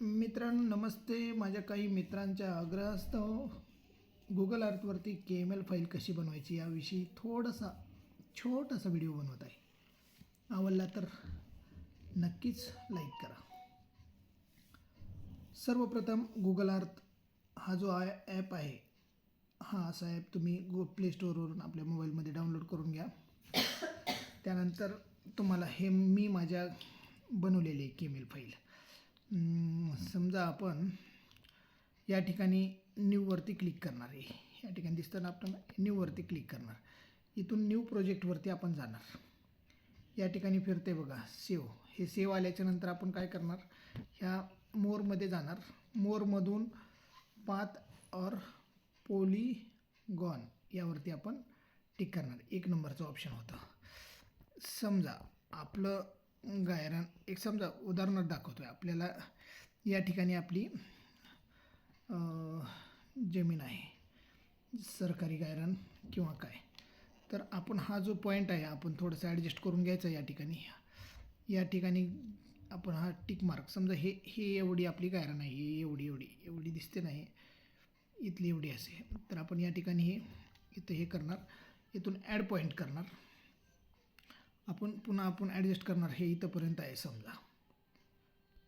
मित्रांनो नमस्ते. माझ्या काही मित्रांच्या आग्रहास्तव गुगल अर्थवरती के एम एल फाईल कशी बनवायची याविषयी थोडासा छोटासा व्हिडिओ बनवत आहे. आवडला तर नक्कीच लाईक करा. सर्वप्रथम गुगल अर्थ हा जो आय ॲप आहे हा असा ॲप तुम्ही गो प्ले स्टोअरवरून आपल्या मोबाईलमध्ये डाउनलोड करून घ्या. त्यानंतर तुम्हाला हे मी माझ्या बनवलेली आहे केमेल फाईल समजा आपण या ठिकाणी न्यूवरती क्लिक करणार आहे. या ठिकाणी दिसताना आपण न्यूवरती क्लिक करणार. इथून न्यू प्रोजेक्टवरती आपण जाणार. या ठिकाणी फिरते बघा सेव हे सेव आल्याच्यानंतर आपण काय करणार? ह्या मोरमध्ये जाणार. मोरमधून पाथ और पोलीगॉन यावरती आपण टिक करणार. एक नंबरचं ऑप्शन होतं. समजा आपलं गायरान एक समजा उदाहरणार्थ दाखवतो आहे आपल्याला या ठिकाणी आपली जमीन आहे. सरकारी गायरान किंवा काय. तर आपण हा जो पॉईंट आहे आपण थोडंसं ॲडजस्ट करून घ्यायचा या ठिकाणी. या ठिकाणी आपण हा टिक मार्क समजा हे हे एवढी आपली गायरान आहे एवढी एवढी एवढी दिसते नाही इथली एवढी असे तर आपण या ठिकाणी हे इथं हे करणार. इथून ॲड पॉईंट करणार. आपण पुन्हा आपण ॲडजस्ट करणार. हे इथंपर्यंत आहे समजा.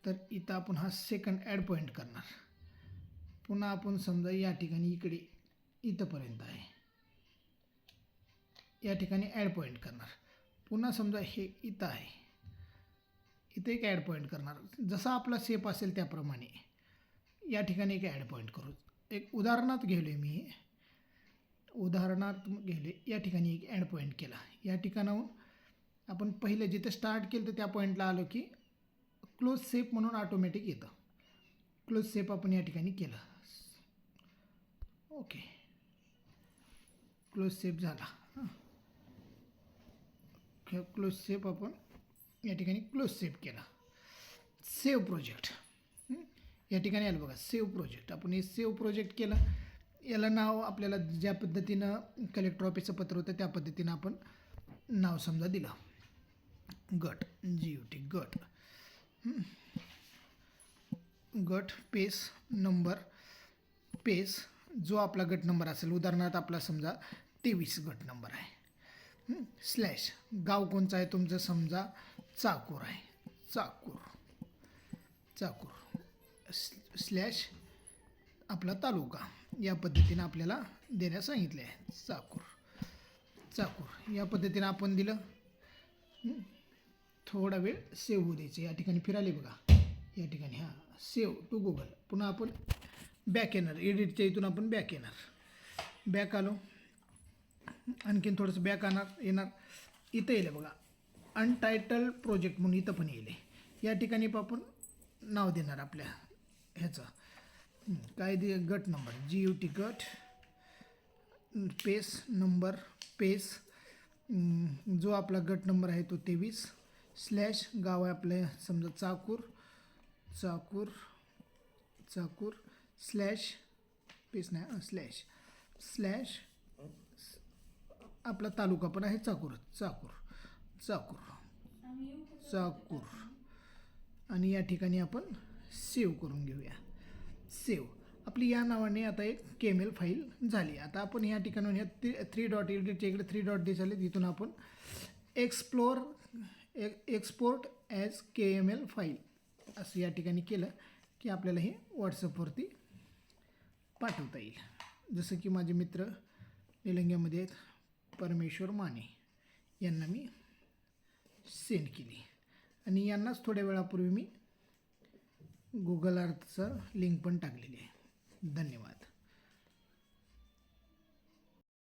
तर इथं आपण हा सेकंड ॲड पॉईंट करणार. पुन्हा आपण समजा या ठिकाणी इकडे इथंपर्यंत आहे. या ठिकाणी ॲड पॉईंट करणार. पुन्हा समजा हे इथं आहे. इथं एक ॲड पॉईंट करणार. जसा आपला सेप असेल त्याप्रमाणे. या ठिकाणी एक ॲड पॉईंट करू. एक उदाहरणार्थ आहे मी. उदाहरणार्थ गेले या ठिकाणी एक ॲड पॉईंट केला. या ठिकाणाहून आपण पहिलं जिथं स्टार्ट केलं तर त्या पॉईंटला आलो की क्लोज सेप म्हणून ऑटोमॅटिक येतं. क्लोज सेप आपण या ठिकाणी केलं. ओके क्लोज सेप झाला. क्लोज सेप आपण या ठिकाणी क्लोज सेप केला. सेव्ह प्रोजेक्ट या ठिकाणी आलं बघा सेव्ह प्रोजेक्ट आपण हे सेव्ह प्रोजेक्ट केलं. याला नाव आपल्याला ज्या पद्धतीनं कलेक्टर ऑफिसचं पत्र होतं त्या पद्धतीनं आपण नाव समजा दिलं. गट जी यू टी गट. गट पेस नंबर पेस जो आपला गट नंबर असेल उदाहरणार्थ आपला समजा तेवीस गट नंबर आहे. स्लॅश गाव कोणचं आहे तुमचं? समजा चाकूर आहे. चाकूर. चाकूर. स्लॅश आपला तालुका. या पद्धतीनं आपल्याला देण्यास सांगितले आहे. चाकूर. चाकूर. या पद्धतीनं आपण दिलं. थोडा वेळ सेव्ह होऊ द्यायचं. या ठिकाणी फिराले बघा. या ठिकाणी हां. सेव्ह टू गुगल पुन्हा आपण बॅक येणार. एडिटच्या इथून आपण बॅक येणार. बॅक आलो. आणखीन थोडंसं बॅक आणणार येणार. इथं येईल बघा. अनटायटल प्रोजेक्ट म्हणून इथं पण येईल. या ठिकाणी पण आपण नाव देणार आपल्या ह्याचं. काय दे गट नंबर. जी यू टी गट. पेस नंबर पेस जो आपला गट नंबर आहे तो तेवीस. स्लॅश गाव आहे आपलं समजा चाकूर चाकूर चाकूर स्लॅश पेस नाही स्लॅश स्लॅश आपला तालुका पण आहे चाकूर चाकूर चाकूर चाकूर. आणि या ठिकाणी आपण सेव्ह करून घेऊया. सेव्ह आपली या नावाने आता एक केमेल फाईल झाली. आता आपण या ठिकाणी ह्या थ्री थ्री डॉट एडिटच्या इकडे थ्री डॉट दिसले. तिथून आपण एक्सप्लोअर एक export as K M L file असं या ठिकाणी केलं की आपल्याला हे व्हॉट्सअपवरती पाठवता येईल. जसं की माझे मित्र निलंग्यामध्ये आहेत परमेश्वर माने यांना मी सेंड केली. आणि यांनाच थोड्या वेळापूर्वी मी गुगल अर्थचं लिंक पण टाकलेली आहे. धन्यवाद.